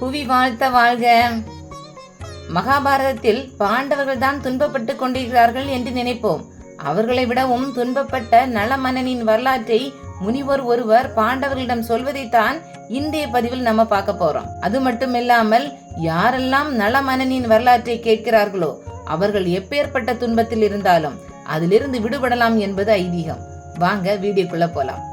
புவி வாழ்த்த வாழ்க. மகாபாரதத்தில் பாண்டவர்கள் தான் துன்பப்பட்டு கொண்டிருக்கிறார்கள் என்று நினைப்போம். அவர்களை விடவும் துன்பப்பட்ட நலமன்னனின் வரலாற்றை முனிவர் ஒருவர் பாண்டவர்களிடம் சொல்வதைத்தான் இன்றைய பதிவில் நம்ம பார்க்க போறோம். அது மட்டும் இல்லாமல் யாரெல்லாம் நலமன்னனின் வரலாற்றை கேட்கிறார்களோ அவர்கள் எப்பேற்பட்ட துன்பத்தில் இருந்தாலும் அதிலிருந்து விடுபடலாம் என்பது ஐதீகம். வாங்க வீடியோக்குள்ள போலாம்.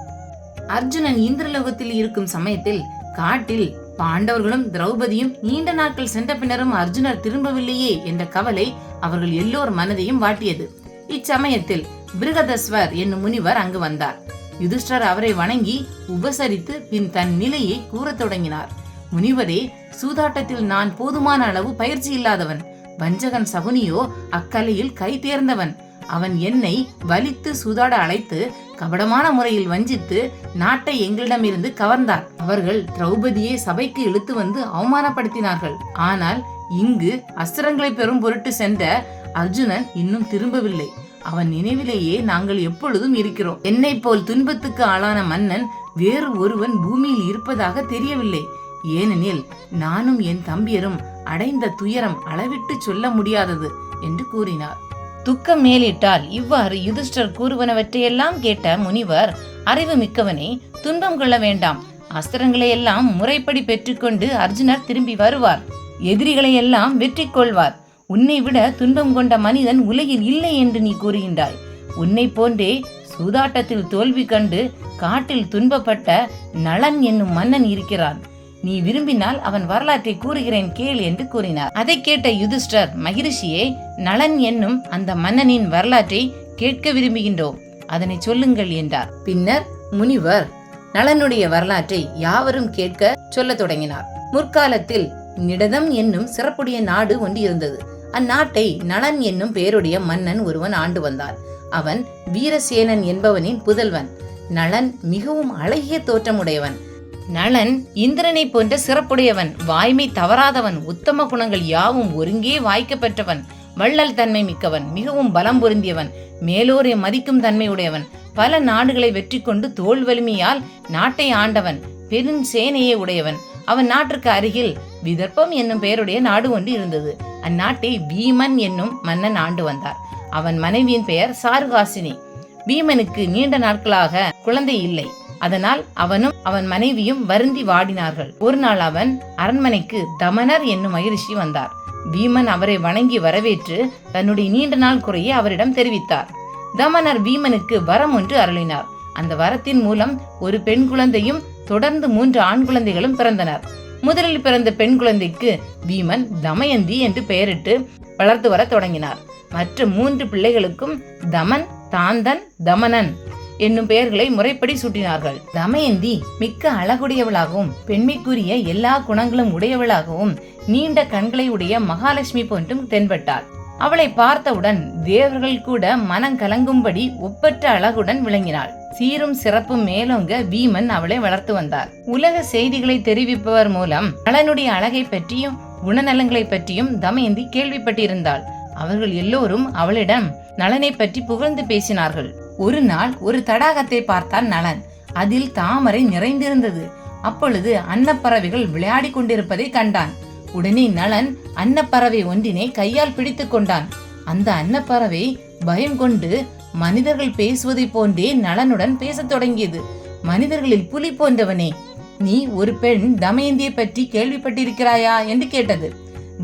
அர்ஜுனன் இந்திரலோகத்தில் இருக்கும் சமயத்தில் காட்டில் பாண்டவர்களும் திரௌபதியும் நீண்ட நாட்கள் சென்ற பின்னரும் அர்ஜுனர் திரும்பவில்லையே என்ற கவலை அவர்கள் எல்லோர் மனதையும் வாட்டியது. இச்சமயத்தில் பிருகதஸ்வர் என்னும் முனிவர் அங்கு வந்தார். யுதிஷ்டர் அவரை வணங்கி உபசரித்து பின் தன் நிலையை கூறத் தொடங்கினார். முனிவரே சூதாட்டத்தில் நான் போதுமான அளவு பயிற்சி இல்லாதவன். வஞ்சகன் சகுனியோ அக்கலையில் கை தேர்ந்தவன். அவன் என்னை வலித்து சூதாட அழைத்து கபடமான முறையில் வஞ்சித்து நாட்டை எங்களிடமிருந்து கவர்ந்தார். அவர்கள் திரௌபதியை சபைக்கு இழுத்து வந்து அவமானப்படுத்தினார்கள். ஆனால் இங்கு அஸ்திரங்களை பெறும் பொருட்டு சென்ற அர்ஜுனன் இன்னும் திரும்பவில்லை. அவன் நினைவிலேயே நாங்கள் எப்பொழுதும் இருக்கிறோம். என்னை போல் துன்பத்துக்கு ஆளான மன்னன் வேறு ஒருவன் பூமியில் இருப்பதாக தெரியவில்லை. ஏனெனில் நானும் என் தம்பியரும் அடைந்த துயரம் அளவிட்டு சொல்ல முடியாதது என்று கூறினார். துக்கம் மேலிட்டால் இவ்வாறு யுதிஷ்டர் கூறுவனவற்றையெல்லாம் கேட்ட முனிவர் அறிவு மிக்கவனே துன்பம் கொள்ள வேண்டாம். அஸ்திரங்களை எல்லாம் முறைப்படி பெற்றுக்கொண்டு அர்ஜுனர் திரும்பி வருவார். எதிரிகளை எல்லாம் வெற்றி கொள்வார் உன்னை விட துன்பம் கொண்ட மனிதன் உலகில் இல்லை என்று நீ கூறுகின்றாய். உன்னை போன்றே சூதாட்டத்தில் தோல்வி கண்டு காட்டில் துன்பப்பட்ட நளன் என்னும் மன்னன் இருக்கிறான். நீ விரும்பினால் அவன் வரலாற்றை கூறுகிறேன் கேள் என்று கூறினார். அதை கேட்ட யுதிஷ்டர் மகிழ்ச்சியே நளன் என்னும் அந்த மன்னனின் வரலாற்றை கேட்க விரும்புகின்றோம். அதனை சொல்லுங்கள் என்றார். பின்னர் முனிவர் நளனுடைய வரலாற்றை யாவரும் கேட்க சொல்ல தொடங்கினார். முற்காலத்தில் நிடதம் என்னும் சிறப்புடைய நாடு ஒன்று இருந்தது. அந்நாட்டை நளன் என்னும் பெயருடைய மன்னன் ஒருவன் ஆண்டு வந்தான். அவன் வீரசேனன் என்பவனின் புதல்வன். நளன் மிகவும் அழகிய தோற்றமுடையவன். நளன் இந்திரனை போன்ற சிறப்புடையவன் வாய்மை தவறாதவன் உத்தம குணங்கள் யாவும் ஒருங்கே வாய்க்க பெற்றவன் வள்ளல் தன்மை மிக்கவன் மிகவும் பலம் பொருந்தியவன் மேலோரை மதிக்கும் தன்மையுடையவன் பல நாடுகளை வெற்றி கொண்டு தோல் வலிமையால் நாட்டை ஆண்டவன் பெரும் சேனையை உடையவன். அவன் நாட்டிற்கு அருகில் விதர்ப்பம் என்னும் பெயருடைய நாடு ஒன்று இருந்தது. அந்நாட்டை பீமன் என்னும் மன்னன் ஆண்டு வந்தார். அவன் மனைவியின் பெயர் சாருகாசினி. பீமனுக்கு நீண்ட நாட்களாக குழந்தை இல்லை. அதனால் அவனும் அவன் மனைவியும் வருந்தி வாடினார்கள். ஒரு நாள் அவன் அரண்மனைக்கு தமனர் என்னும் மகிழ்ச்சி வந்தார். பீமன் அவரை வணங்கி வரவேற்று தன்னுடைய நீண்ட நாள் குறையை அவரிடம் தெரிவித்தார். தமனர் பீமனுக்கு வரம் ஒன்று அருளினார். அந்த வரத்தின் மூலம் ஒரு பெண் குழந்தையும் தொடர்ந்து மூன்று ஆண் குழந்தைகளும் பிறந்தனர். முதலில் பிறந்த பெண் குழந்தைக்கு பீமன் தமயந்தி என்று பெயரிட்டு வளர்த்து வர தொடங்கினார். மற்ற மூன்று பிள்ளைகளுக்கும் தமன் தாந்தன் தமனன். என்னும் பெயர்களை முறைப்படி சூட்டினார்கள். தமயந்தி மிக்க அழகுடையவளாகவும் பெண்மைக்குரிய எல்லா குணங்களும் உடையவளாகவும் நீண்ட கண்களை உடைய மகாலட்சுமி போன்றும் தென்பட்டாள். அவளை பார்த்தவுடன் தேவர்கள் கூட மனம் கலங்கும்படி ஒப்பற்ற அழகுடன் விளங்கினாள். சீரும் சிறப்பும் மேலோங்க வீமன் அவளை வளர்த்து வந்தார். உலக செய்திகளை தெரிவிப்பவர் மூலம் நலனுடைய அழகை பற்றியும் குணநலங்களை பற்றியும் தமயந்தி கேள்விப்பட்டிருந்தாள். அவர்கள் எல்லோரும் அவளிடம் நலனை பற்றி புகழ்ந்து பேசினார்கள். ஒரு நாள் ஒரு தடாகத்தை பார்த்தான் நலன் அதில் தாமரை நிறைந்திருந்தது. அப்பொழுது அன்னப்பறவைகள் விளையாடி கொண்டிருப்பதை கண்டான். உடனே நலன் அன்னப்பறவை ஒன்றினை கையால் பிடித்து கொண்டான். அந்த அன்னப்பறவை பயம் கொண்டு மனிதர்கள் பேசுவதை போன்றே நலனுடன் பேசத் தொடங்கியது. மனிதர்களில் புலி போன்றவனே நீ ஒரு பெண் தமயந்தியை பற்றி கேள்விப்பட்டிருக்கிறாயா? என்று கேட்டது.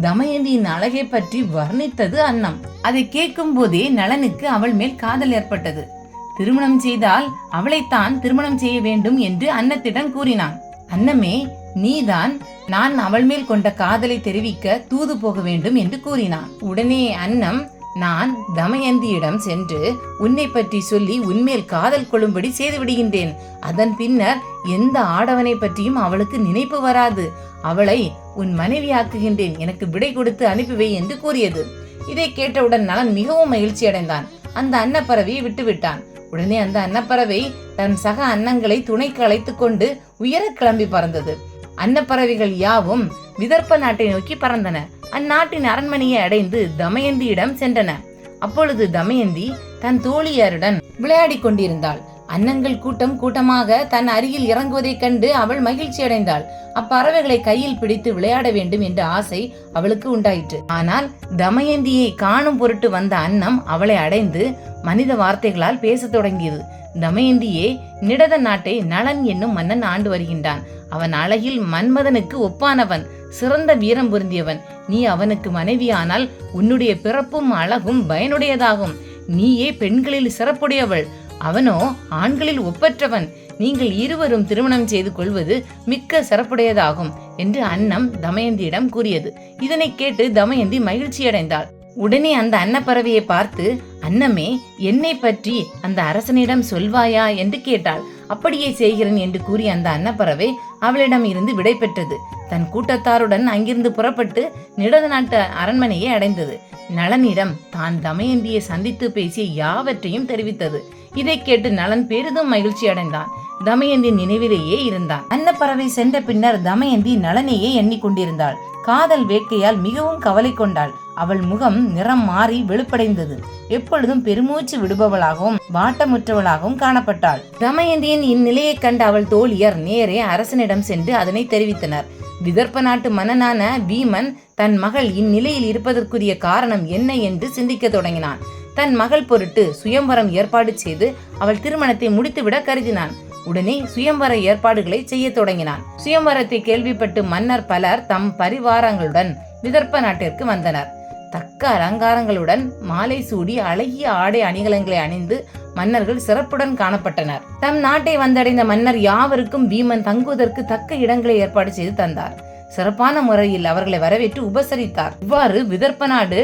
தமயந்தியின் அழகை பற்றி வர்ணித்தது அன்னம். அதை கேட்கும் போதே நலனுக்கு அவள் மேல் காதல் ஏற்பட்டது. திருமணம் செய்தால் அவளைத்தான் திருமணம் செய்ய வேண்டும் என்று அன்னத்திடம் கூறினான். அன்னமே நீதான் நான் அவள் மேல் கொண்ட காதலை தெரிவிக்க தூது போக வேண்டும் என்று கூறினான். உடனே அன்னம் நான் தமயந்தியிடம் சென்று உன்னை பற்றி சொல்லி உன்மேல் காதல் கொள்ளும்படி செய்து விடுகின்றேன். அதன் பின்னர் எந்த ஆடவனை பற்றியும் அவளுக்கு நினைப்பு வராது. அவளை உன் மனைவியாக்குகின்றேன் எனக்கு விடை கொடுத்து அனுப்பிவை என்று கூறியது. இதை கேட்டவுடன் நலன் மிகவும் மகிழ்ச்சி அடைந்தான் அந்த அன்னப்பறவையை விட்டுவிட்டான். உடனே அந்த அன்னப்பறவை தன் சக அன்னங்களை துணைக்கு அழைத்துக் கொண்டு உயர கிளம்பி பறந்தது. அன்னப்பறவைகள் யாவும் விதர்ப்ப நாட்டை நோக்கி பறந்தன. அந்நாட்டின் அரண்மனையை அடைந்து தமயந்தியிடம் சென்றன. அப்பொழுது தமயந்தி தன் தோழியருடன் விளையாடிக் கொண்டிருந்தாள். அன்னங்கள் கூட்டம் கூட்டமாக தன் அருகில் இறங்குவதைக் கண்டு அவள் மகிழ்ச்சி அடைந்தாள். அப்பறவைகளை கையில் பிடித்து விளையாட வேண்டும் என்ற ஆசை அவளுக்கு உண்டாயிற்று. ஆனால் தமயந்தியை காணும் பொருட்டு வந்த அன்னம் அவளை அடைந்து மனித வார்த்தைகளால் பேசத் தொடங்கியது. தமயந்தியே நிடத நாட்டை நலன் என்னும் மன்னன் ஆண்டு வருகின்றான். அவன் அழகில் மன்மதனுக்கு ஒப்பானவன் சிறந்த வீரம் பொருந்தியவன். நீ அவனுக்கு மனைவியானால் உன்னுடைய பிறப்பும் அழகும் பயனுடையதாகும். நீயே பெண்களில் சிறப்புடையவள். அவனோ ஆண்களில் ஒப்பற்றவன். நீங்கள் இருவரும் திருமணம் செய்து கொள்வது மிக்க சிறப்புடையதாகும் என்று அன்னம் தமயந்தியிடம் கூறியது. இதனை கேட்டு தமயந்தி மகிழ்ச்சியடைந்தாள். உடனே அந்த அன்னப்பறவையை பார்த்து அன்னமே என்னை பற்றி அந்த அரசனிடம் சொல்வாயா? என்று கேட்டாள். அப்படியே செய்கிறேன் என்று கூறிய அந்த அன்னப்பறவை அவளிடம் இருந்து விடை பெற்றது. தன் கூட்டத்தாருடன் அங்கிருந்து புறப்பட்டு நிடத நாட்டு அரண்மனையை அடைந்தது. நளனிடம் தான் தமயந்தியை சந்தித்து பேசிய யாவற்றையும் தெரிவித்தது. இதை கேட்டு நலன் பெரிதும் மகிழ்ச்சி அடைந்தான். தமயந்தி நினைவிலேயே இருந்தான். அன்னப்பறவை சென்ற பின்னர் தமயந்தி நளனையே எண்ணிக்கொண்டிருந்தாள் காதல் வேட்கையால் மிகவும் கவலை கொண்டாள். அவள் முகம் நிறம் மாறி வெளுப்படைந்தது. எப்பொழுதும் பெருமூச்சு விடுபவளாகவும் வாட்டமுற்றவளாகவும் காணப்பட்டாள். தமயந்தியின் இந்நிலையைக் கண்ட அவள் தோழியர் நேரே அரசனிடம் சென்று அதனை தெரிவித்தனர். விதர்ப்ப நாட்டு மன்னனான பீமன் தன் மகள் இந்நிலையில் இருப்பதற்குரிய காரணம் என்ன என்று சிந்திக்க தொடங்கினான். தன் மகள் பொருட்டு சுயம்பரம் ஏற்பாடு செய்து அவள் திருமணத்தை முடித்துவிட கருதினான். உடனே சுயம்வர ஏற்பாடுகளை செய்ய தொடங்கினான். சுயம்வரத்தை கேள்விப்பட்டு மன்னர் பலர் தம் பரிவாரங்களுடன் விதர்ப்ப நாட்டிற்கு வந்தனர். தக்க அலங்காரங்களுடன் மாலை சூடி அழகிய ஆடை அணிகலன்களை அணிந்து மன்னர்கள் சிறப்புடன் காணப்பட்டனர். தம் நாட்டை வந்தடைந்த மன்னர் யாவருக்கும் பீமன் தங்குவதற்கு தக்க இடங்களை ஏற்பாடு செய்து தந்தார். சிறப்பான முறையில் அவர்களை வரவேற்று உபசரித்தார். இவ்வாறு விதர்ப்ப நாடு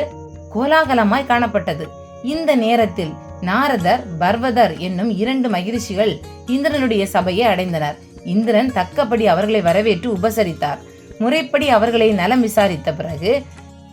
கோலாகலமாய் காணப்பட்டது. இந்த நேரத்தில் நாரதர் பர்வதர் என்னும் இரண்டு மகிழ்ச்சிகள் இந்திரனுடைய சபையை அடைந்தனர். இந்திரன் தக்கபடி அவர்களை வரவேற்று உபசரித்தார். முறைப்படி அவர்களை நலம் விசாரித்த பிறகு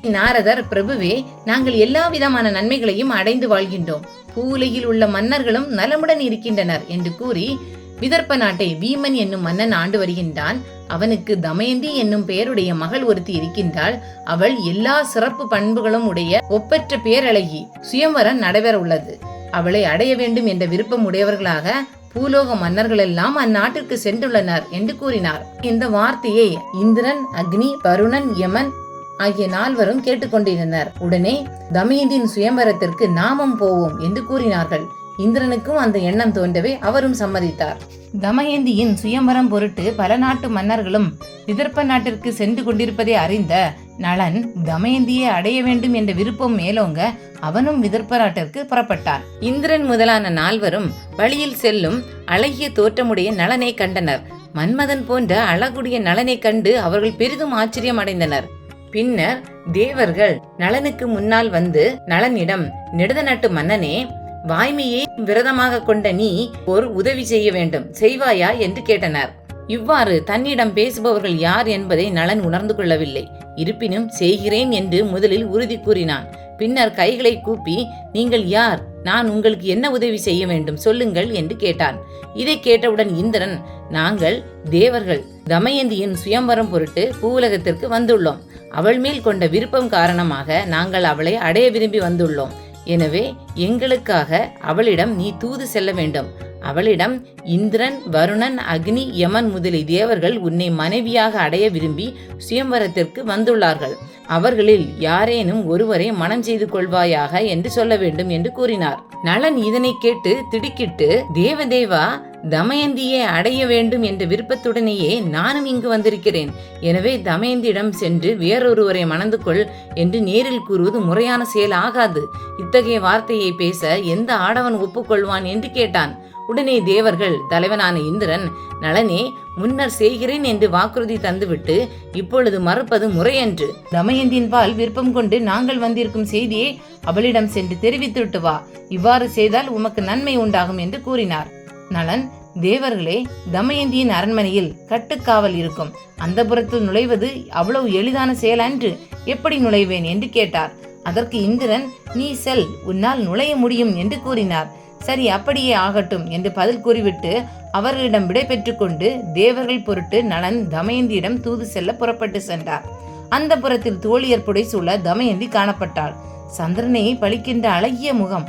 நாரதர் பிரபுவே நாங்கள் எல்லா விதமான நன்மைகளையும் அடைந்து வாழ்கின்றோம். பூவுலகில் உள்ள மன்னர்களும் நலமுடன் இருக்கின்றனர் என்று கூறி விதர்ப்ப நாட்டை வீமன் என்னும் மன்னன் ஆண்டு வருகின்றான். அவனுக்கு தமயந்தி என்னும் பெயருடைய மகள் ஒருத்தி இருக்கின்றாள். அவள் எல்லா சிறப்பு பண்புகளும் உடைய ஒப்பற்ற பேரழகி சுயம்வரம் நடைபெற உள்ளது அவளை அடைய வேண்டும் என்ற விருப்பம் உடையவர்களாக பூலோக மன்னர்கள் எல்லாம் அந்நாட்டிற்கு சென்றுள்ளனர் என்று கூறினார். இந்த வார்த்தையை இந்திரன் அக்னி வருணன் யமன் ஆகிய நால்வரும் கேட்டுக்கொண்டிருந்தனர். உடனே தமயந்தின் சுயம்பரத்திற்கு நாமம் போவோம் என்று கூறினார்கள். இந்திரனுக்கும் அந்த எண்ணம் தோன்றவே அவரும் சம்மதித்தார். தமயந்தியின் சுயம்பரம் பொருட்டு பல நாட்டு மன்னர்களும் விதர்ப்ப நாட்டிற்கு சென்று கொண்டிருப்பதை அறிந்த நளன் தமயந்தியை அடைய வேண்டும் என்ற விருப்பம் மேலோங்க அவனும் விதர்ப்ப நாட்டிற்கு புறப்பட்டான். இந்திரன் முதலான நால்வரும் வழியில் செல்லும் அழகிய தோற்றமுடைய நலனை கண்டனர். மன்மதன் போன்ற அழகுடைய நலனை கண்டு அவர்கள் பெரிதும் ஆச்சரியம் அடைந்தனர். பின்னர் தேவர்கள் நலனுக்கு முன்னால் வந்து நளனிடம் நெடுத நாட்டு மன்னனே வாய்மையை விரதமாக கொண்ட நீ ஒரு உதவி செய்ய வேண்டும். செய்வாயா? என்று கேட்டனர். இவ்வாறு தன்னிடம் பேசுபவர்கள் யார் என்பதை நலன் உணர்ந்து கொள்ளவில்லை. இருப்பினும் செய்கிறேன் என்று முதலில் உறுதி கூறினான். பின்னர் கைகளை கூப்பி நீங்கள் யார்? நான் உங்களுக்கு என்ன உதவி செய்ய வேண்டும்? சொல்லுங்கள் என்று கேட்டான். இதை கேட்டவுடன் இந்திரன் நாங்கள் தேவர்கள். தமயந்தியின் சுயம்பரம் பொருட்டு பூவுலகத்திற்கு வந்துள்ளோம். அவள் மேல் கொண்ட விருப்பம் காரணமாக நாங்கள் அவளை அடைய விரும்பி வந்துள்ளோம். எனவே எங்களுக்காக அவளிடம் நீ தூது செல்ல வேண்டும். அவளிடம் இந்திரன் வருணன் அக்னி யமன் முதலிய தேவர்கள் உன்னை மனைவியாக அடைய விரும்பி சுயம்பரத்திற்கு வந்துள்ளார்கள். அவர்களில் யாரேனும் ஒருவரை மனம் செய்து கொள்வாயாக என்று சொல்ல வேண்டும் என்று கூறினார். நளன் இதனை கேட்டு திடுக்கிட்டு தேவதேவா தமயந்தியை அடைய வேண்டும் என்ற விருப்பத்துடனேயே நானும் இங்கு வந்திருக்கிறேன். எனவே தமயந்தியிடம் சென்று வேறொருவரை மணந்து கொள் என்று நேரில் கூறுவது முறையான செயல் ஆகாது. இத்தகைய வார்த்தையை பேச எந்த ஆடவன் ஒப்புக்கொள்வான் என்று கேட்டான். உடனே தேவர்கள் தலைவனான இந்திரன் நளனே முன்னர் செய்கிறேன் என்று வாக்குறுதி தந்துவிட்டு இப்பொழுது மறுப்பது முறையன்று. தமயந்தின் பால் விருப்பம் கொண்டு நாங்கள் வந்திருக்கும் செய்தியை அவளிடம் சென்று தெரிவித்துவிட்டு வா. இவ்வாறு செய்தால் உமக்கு நன்மை உண்டாகும் என்று கூறினார். நளன் தேவர்களே தமயந்தியின் அரண்மனையில் கட்டுக்காவல் இருக்கும். அந்த புறத்தில் நுழைவது அவ்வளவு எளிதான செயலன்று. எப்படி நுழைவேன்? என்று கேட்டார். அதற்கு இந்திரன் நீ செல் உன்னால் நுழைய முடியும் என்று கூறினார். சரி அப்படியே ஆகட்டும் என்று பதில் கூறிவிட்டு அவர்களிடம் விடை கொண்டு தேவர்கள் பொருட்டு நலன் தமயந்தியிடம் தூது செல்ல புறப்பட்டு சென்றார். அந்த புறத்தில் தோழியர் புடைசூழ தமயந்தி காணப்பட்டாள். சந்திரனை பழிக்கின்ற அழகிய முகம்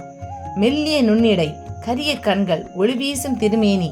மெல்லிய நுண்ணிடை கரிய கண்கள் ஒளி வீசும் திருமேனி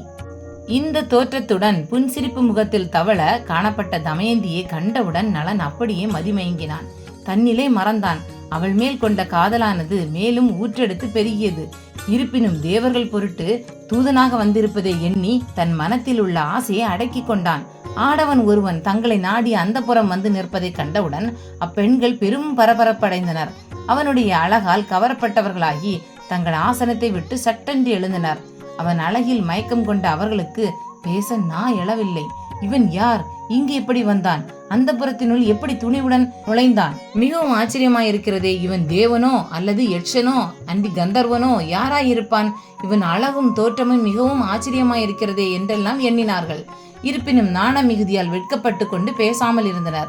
இந்த தோற்றத்துடன் புன்சிரிப்பு முகத்தில் தவள காணப்பட்ட தமயந்தியை கண்டவுடன் நலன் அப்படியே மதிமயங்கினான். தன்னிலே மறந்தான். அவள் மேல் கொண்ட காதலானது மேலும் ஊற்றெடுத்து பெருகியது. இருப்பினும் தேவர்கள் பொருட்டு தூதனாக வந்திருப்பதை எண்ணி தன் மனத்தில் உள்ள ஆசையை அடக்கிக் கொண்டான். ஆடவன் ஒருவன் தங்களை நாடி அந்தப்புறம் வந்து நிற்பதை கண்டவுடன் அப்பெண்கள் பெரும் பரபரப்படைந்தனர். அவனுடைய அழகால் கவரப்பட்டவர்களாகி தங்கள் ஆசனத்தை விட்டு சட்டென்று எழுந்தனர். அவன் அழகில் மயக்கம் கொண்ட அவர்களுக்கு பேச நா எழவில்லை. இவன் யார்? இங்கு எப்படி வந்தான்? அந்த புறத்தினுள் எப்படி துணிவுடன் நுழைந்தான்? மிகவும் ஆச்சரியமாயிருக்கிறதே இவன் தேவனோ அல்லது யட்சனோ அண்டி கந்தர்வனோ? யாராயிருப்பான்? இவன் அழகும் தோற்றமும் மிகவும் ஆச்சரியமாயிருக்கிறதே என்றெல்லாம் எண்ணினார்கள். இருப்பினும் நாண மிகுதியால் வெட்கப்பட்டு கொண்டு பேசாமல் இருந்தனர்.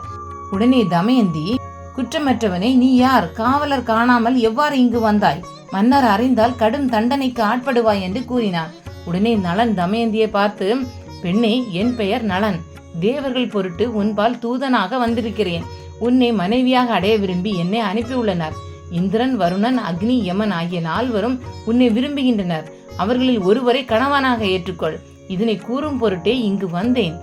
உடனே தமயந்தி குற்றமற்றவனே நீ யார்? காவலர் காணாமல் எவ்வாறு இங்கு வந்தாய்? மன்னர் அறிந்தால் கடும் தண்டனைக்கு ஆட்படுவாய் என்று கூறினான். உடனே நலன் தமயந்தியை பார்த்து பெண்ணே என் பெயர் நலன். தேவர்கள் பொருட்டு உன்பால் தூதனாக வந்திருக்கிறேன். உன்னை மனைவியாக அடைய விரும்பி என்னை அனுப்பியுள்ளனர் இந்திரன் வருணன் அக்னி யமன் ஆகிய நால்வரும் உன்னை விரும்புகின்றனர். அவர்களில் ஒருவரை கணவனாக ஏற்றுக்கொள். இதனை கூறும் பொருட்டே இங்கு வந்தேன்.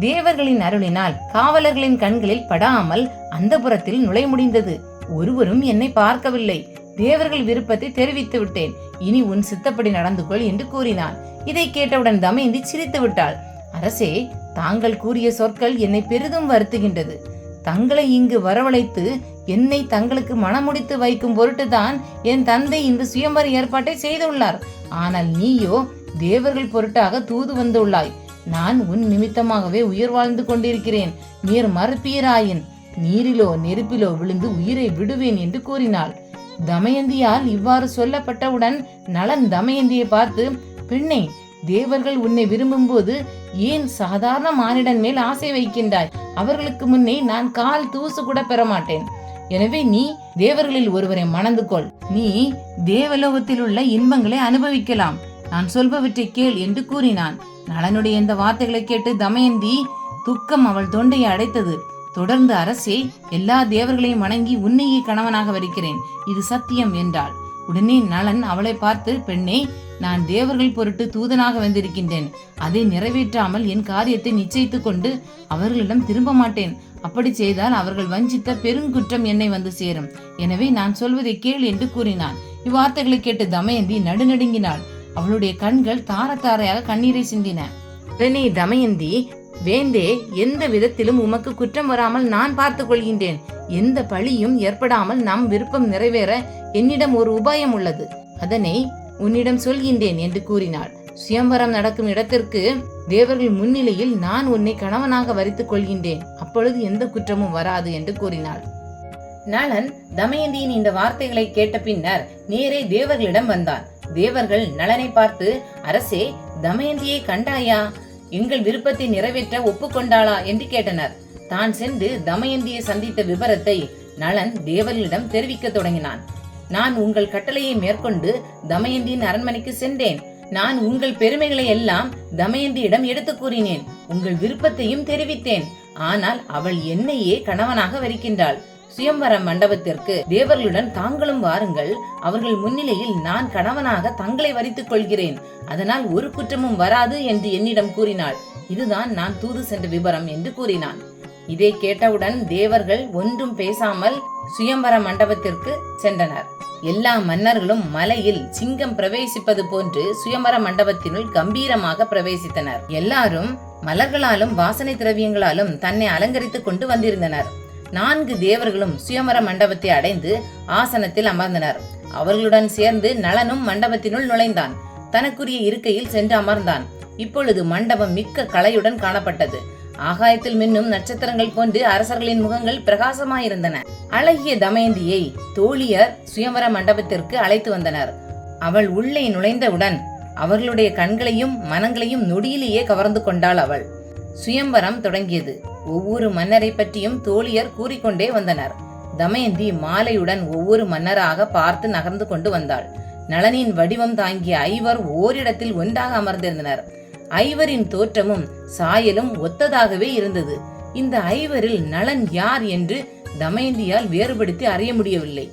தேவர்களின் அருளினால் காவலர்களின் கண்களில் படாமல் அந்த புறத்தில் நுழை முடிந்தது. ஒருவரும் என்னை பார்க்கவில்லை. தேவர்கள் விருப்பத்தை தெரிவித்து விட்டேன். இனி உன் சித்தப்படி நடந்து கொள் என்று கூறினான். இதை கேட்டவுடன் தமயந்தி சிரித்து விட்டாள். அரசே தாங்கள் கூறிய சொற்கள் என்னை பெரிதும் வருத்துகின்றது. தங்களை இங்கு வரவழைத்து என்னை தங்களுக்கு மனமுடித்து வைக்கும் பொருட்டுதான் என் தந்தை இந்த சுயம்பர ஏற்பாட்டை செய்துள்ளார். ஆனால் நீயோ தேவர்கள் பொருட்டாக தூது வந்துள்ளாய். நான் உன் நிமித்தமாகவே உயிர் வாழ்ந்து கொண்டிருக்கிறேன். நீர் மறுப்பீராயின். நீரிலோ நெருப்பிலோ விழுந்து உயிரை விடுவேன் என்று கூறினாள். தமயந்தியால் இவ்வாறு சொல்லப்பட்டவுடன் நலன் தமயந்தியை பார்த்து பெண்ணே தேவர்கள் உன்னை விரும்பும்போது ஏன் சாதாரண மானிடன் மேல் ஆசை வைக்கின்றாய்? அவர்களுக்கு முன்னே நான் கால் தூசு கூட பெற மாட்டேன் எனவே நீ தேவர்களில் ஒருவரை மணந்து கொள் நீ தேவலோகத்தில் உள்ள இன்பங்களை அனுபவிக்கலாம். நான் சொல்பவற்றை கேள் என்று கூறினான். நலனுடைய இந்த வார்த்தைகளை கேட்டு தமயந்தி துக்கம் அவள் தொண்டையை அடைத்தது. தொடர்ந்து அரசே எல்லா தேவர்களையும் வணங்கி உன்னையே கணவனாக வருகிறேன் இது சத்தியம் என்றாள். உடனே நலன் அவளை பார்த்து பெண்ணே நான் தேவர்கள் பொருட்டு தூதனாக வந்திருக்கின்றேன். அதை நிறைவேற்றாமல் என் காரியத்தை நிச்சயித்துக் கொண்டு அவர்களிடம் திரும்ப மாட்டேன். அப்படி செய்தால் அவர்கள் வஞ்சித்த பெருங்குற்றம் என்னை வந்து சேரும். எனவே நான் சொல்வதை கேள் என்று கூறினான். இவ்வார்த்தைகளை கேட்டு தமயந்தி நடுநடுங்கினாள். அவளுடைய கண்கள் தார தாரையாக கண்ணீரை சிந்தின. உடனே தமயந்தி வேந்தே எந்த விதத்திலும் உமக்கு குற்றம் வராமல் நான் பார்த்துக் கொள்கின்றேன். எந்த பழியும் ஏற்படாமல் நம் விருப்பம் நிறைவேற என்னிடம் ஒரு உபாயம் உள்ளது. அதனை உன்னிடம் சொல்கின்றேன் என்று கூறினாள். சுயம்பரம் நடக்கும் இடத்திற்கு தேவர்கள் முன்னிலையில் நான் உன்னை கணவனாக வரித்துக் கொள்கின்றேன். அப்பொழுது எந்த குற்றமும் வராது என்று கூறினாள். நளன் தமயந்தியின் இந்த வார்த்தைகளை கேட்ட பின்னர் நேரே தேவர்களிடம் வந்தான். தேவர்கள் நலனை பார்த்து அரசே தமயந்தியை கண்டாயா? எங்கள் விருப்பத்தை நிறைவேற்ற ஒப்புக்கொண்டாளா என்று கேட்டனர். தான் சென்று தமயந்தியை சந்தித்த விவரத்தை நலன் தேவர்களிடம் தெரிவிக்க தொடங்கினான். நான் உங்கள் கட்டளையை மேற்கொண்டு தமயந்தியின் அரண்மனைக்கு சென்றேன். நான் உங்கள் பெருமைகளை எல்லாம் தமயந்தியிடம் எடுத்து கூறினேன். உங்கள் விருப்பத்தையும் தெரிவித்தேன். ஆனால் அவள் என்னையே கணவனாக வரிக்கின்றாள். சுயம்பர மண்டபத்திற்கு தேவர்களுடன் தாங்களும் வாருங்கள். அவர்கள் முன்னிலையில் நான் கணவனாக தங்களை வரித்துக் கொள்கிறேன். அதனால் ஒரு குற்றமும் வராது என்று என்னிடம் கூறினாள். இதுதான் நான் தூது சென்ற விபரம் என்று கூறினான். இதை கேட்டவுடன் தேவர்கள் ஒன்றும் பேசாமல் சுயம்பர மண்டபத்திற்கு சென்றனர். எல்லா மன்னர்களும் மலையில் சிங்கம் பிரவேசிப்பது போன்று சுயம்பர மண்டபத்தினுள் கம்பீரமாக பிரவேசித்தனர். எல்லாரும் மலர்களாலும் வாசனை திரவியங்களாலும் தன்னை அலங்கரித்துக் கொண்டு வந்திருந்தனர். நான்கு தேவர்களும் சுயமர மண்டபத்தை அடைந்து ஆசனத்தில் அமர்ந்தனர். அவர்களுடன் சேர்ந்து நலனும் மண்டபத்தினுள் நுழைந்தான். தனக்குரிய இருக்கையில் சென்று அமர்ந்தான். இப்பொழுது மண்டபம் மிக்க கலையுடன் காணப்பட்டது. ஆகாயத்தில் மின்னும் நட்சத்திரங்கள் போன்று அரசர்களின் முகங்கள் பிரகாசமாயிருந்தன. அழகிய தமயந்தியை தோழியர் சுயமர மண்டபத்திற்கு அழைத்து வந்தனர். அவள் உள்ளே நுழைந்தவுடன் அவர்களுடைய கண்களையும் மனங்களையும் நொடியிலேயே கவர்ந்து கொண்டாள் அவள். சுயம்பரம் தொடங்கியது. ஒவ்வொரு மன்னரை பற்றியும் தோழியர் கூறிக்கொண்டே வந்தனர். தமயந்தி மாலையுடன் ஒவ்வொரு மன்னராக பார்த்து நகர்ந்து கொண்டு வந்தாள். நளனின் வடிவம் தாங்கிய ஐவர் ஓரிடத்தில் ஒன்றாக அமர்ந்திருந்தனர். ஐவரின் தோற்றமும் சாயலும் ஒத்ததாகவே இருந்தது. இந்த ஐவரில் நளன் யார் என்று தமயந்தியால் வேறுபடுத்தி அறிய முடியவில்லை.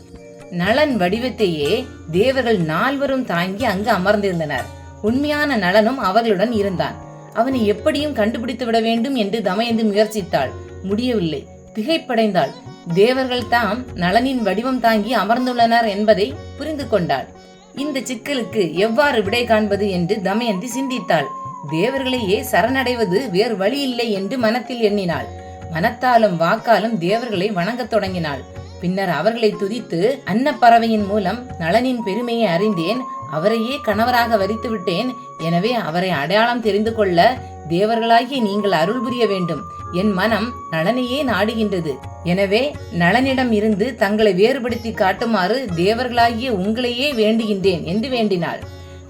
நளன் வடிவத்தையே தேவர்கள் நால்வரும் தாங்கி அங்கு அமர்ந்திருந்தனர். உண்மையான நலனும் அவர்களுடன் இருந்தான். அவனை எப்படியும் கண்டுபிடித்து விட வேண்டும் என்று தமயந்தி முயற்சித்தாள். முடியவில்லை. திகைப்படைந்தாள். தேவர்கள் தாம் நளனின் வடிவம் தாங்கி அமர்ந்துள்ளனர் என்பதை புரிந்து கொண்டாள். இந்த சிக்கலுக்கு எவ்வாறு விடை காண்பது என்று தமயந்தி சிந்தித்தாள். தேவர்களையே சரணடைவது வேறு வழி இல்லை என்று மனத்தில் எண்ணினாள். மனத்தாலும் வாக்காலும் தேவர்களை வணங்கத் தொடங்கினாள். பின்னர் அவர்களை துதித்து அன்னப்பறவையின் மூலம் நளனின் பெருமையை அறிந்தேன். அவரையே கணவராக வரித்து விட்டேன் எனவே அவரை அடையாளம் தெரிந்து கொள்ள தேவர்களாகிய நீங்கள் அருள் புரிய வேண்டும். என் மனம் நளனையே நாடுகின்றது. எனவே நளனிடம் இருந்து தங்களை வேறுபடுத்தி காட்டுமாறு தேவர்களாகிய உங்களையே வேண்டுகின்றேன் என்று வேண்டினாள்.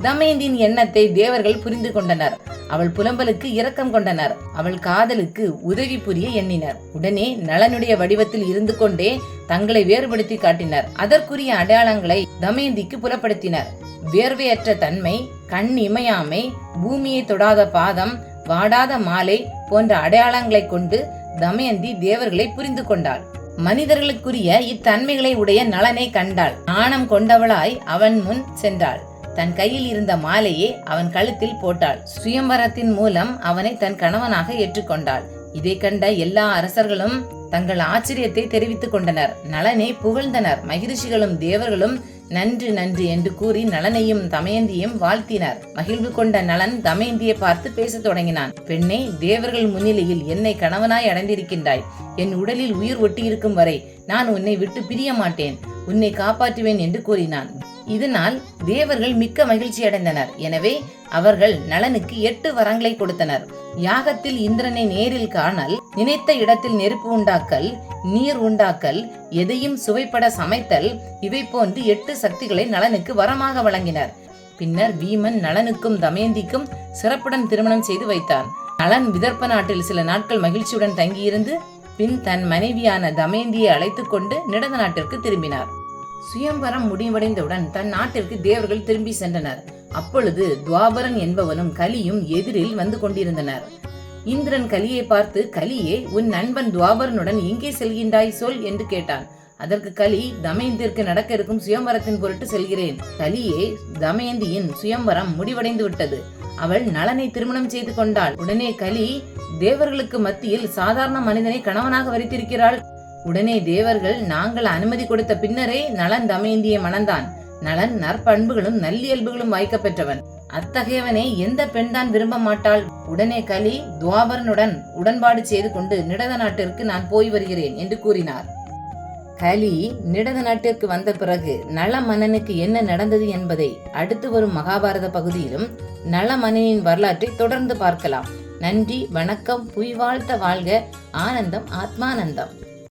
தமயந்தியின் எண்ணத்தை தேவர்கள் புரிந்து கொண்டனர். அவள் புலம்பலுக்கு இரக்கம் கொண்டனர். அவள் காதலுக்கு உதவி புரிய எண்ணினர். உடனே நலனுடைய வடிவத்தில் இருந்து கொண்டே தங்களை வேறுபடுத்தி காட்டினர். அதற்குரிய அடையாளங்களை தமயந்திக்கு புலப்படுத்தினர். வேர்வையற்ற தன்மை கண் இமையாமை பூமியை தொடாத பாதம் வாடாத மாலை போன்ற அடையாளங்களை கொண்டு தமயந்தி தேவர்களை புரிந்து கொண்டாள். மனிதர்களுக்குரிய இத்தன்மைகளை உடைய நலனை கண்டாள். நாணம் கொண்டவளாய் அவன் முன் சென்றாள். தன் கையில் இருந்த மாலையை அவன் கழுத்தில் போட்டாள். சுயம்பரத்தின் மூலம் அவனை தன் கணவனாக ஏற்றுக்கொண்டாள். இதை கண்ட எல்லா அரசர்களும் தங்கள் ஆச்சரியத்தை தெரிவித்துக் கொண்டனர். நலனை புகழ்ந்தனர். மகிழ்ச்சிகளும் தேவர்களும் நன்று நன்று என்று கூறி நலனையும் தமயந்தியும் வாழ்த்தினர். மகிழ்வு கொண்ட நலன் தமயந்தியை பார்த்து பேசத் தொடங்கினான். பெண்ணே தேவர்கள் முன்னிலையில் என்னை கணவனாய் அடைந்திருக்கின்றாய். என் உடலில் உயிர் ஒட்டியிருக்கும் வரை நான் உன்னை விட்டு பிரிய மாட்டேன். உன்னை காப்பாற்றுவேன் என்று கூறினான். இதனால் தேவர்கள் மிக்க மகிழ்ச்சி அடைந்தனர். எனவே அவர்கள் நலனுக்கு எட்டு வரங்களை கொடுத்தனர். யாகத்தில் இந்திரனை நேரில் காணல் நினைத்த இடத்தில் நெருப்பு உண்டாக்கல் நீர் உண்டாக்கல் எதையும் சுவைப்பட சமைத்தல் இவை போன்று எட்டு சக்திகளை நலனுக்கு வரமாக வழங்கினர். பின்னர் வீமன் நலனுக்கும் தமயந்திக்கும் சிறப்புடன் திருமணம் செய்து வைத்தான். நலன் விதர்ப்ப நாட்டில் சில நாட்கள் மகிழ்ச்சியுடன் தங்கியிருந்து பின் தன் மனைவியான தமயந்தியை அழைத்துக் கொண்டு நிடத நாட்டிற்கு திரும்பினார். சுயம்பரம் முடிவடைந்தவுடன் தன் நாட்டிற்கு தேவர்கள் திரும்பி சென்றனர். அப்பொழுது துவாபரன் என்பவனும் கலியும் எதிரில் வந்து கொண்டிருந்தனர். இந்திரன் கலியை பார்த்து கலியே உன் நண்பன் துவாபரனுடன் எங்கே செல்கின்றாய் சொல் என்று கேட்டான். அதற்கு கலி தமயந்திற்கு நடக்க இருக்கும் சுயம்பரத்தின் பொருட்டு செல்கிறேன். கலியே தமயந்தியின் சுயம்பரம் முடிவடைந்து விட்டது. அவள் நலனை திருமணம் செய்து கொண்டாள். உடனே கலி தேவர்களுக்கு மத்தியில் சாதாரண மனிதனை கணவனாக வரித்திருக்கிறாள். உடனே தேவர்கள் நாங்கள் அனுமதி கொடுத்த பின்னரே நலன் தமயந்தியை மணந்தான். நலன் நற்பண்புகளும் நல்லியல்புகளும் வாய்க்க பெற்றவன். அத்தகையவனை எந்த பெண்தான் விரும்ப மாட்டாள்? உடனே கலி துவாபரனுடன் உடன்பாடு செய்து கொண்டு நிடத நாட்டிற்கு நான் போய் வருகிறேன் என்று கூறினார். கலி நிடத நாட்டிற்கு வந்த பிறகு நல மன்னனுக்கு என்ன நடந்தது என்பதை அடுத்து வரும் மகாபாரத பகுதியிலும் நல மன்னனின் வரலாற்றை தொடர்ந்து பார்க்கலாம். நன்றி வணக்கம் புய் வாழ்த்த வாழ்க ஆனந்தம் ஆத்மானந்தம்.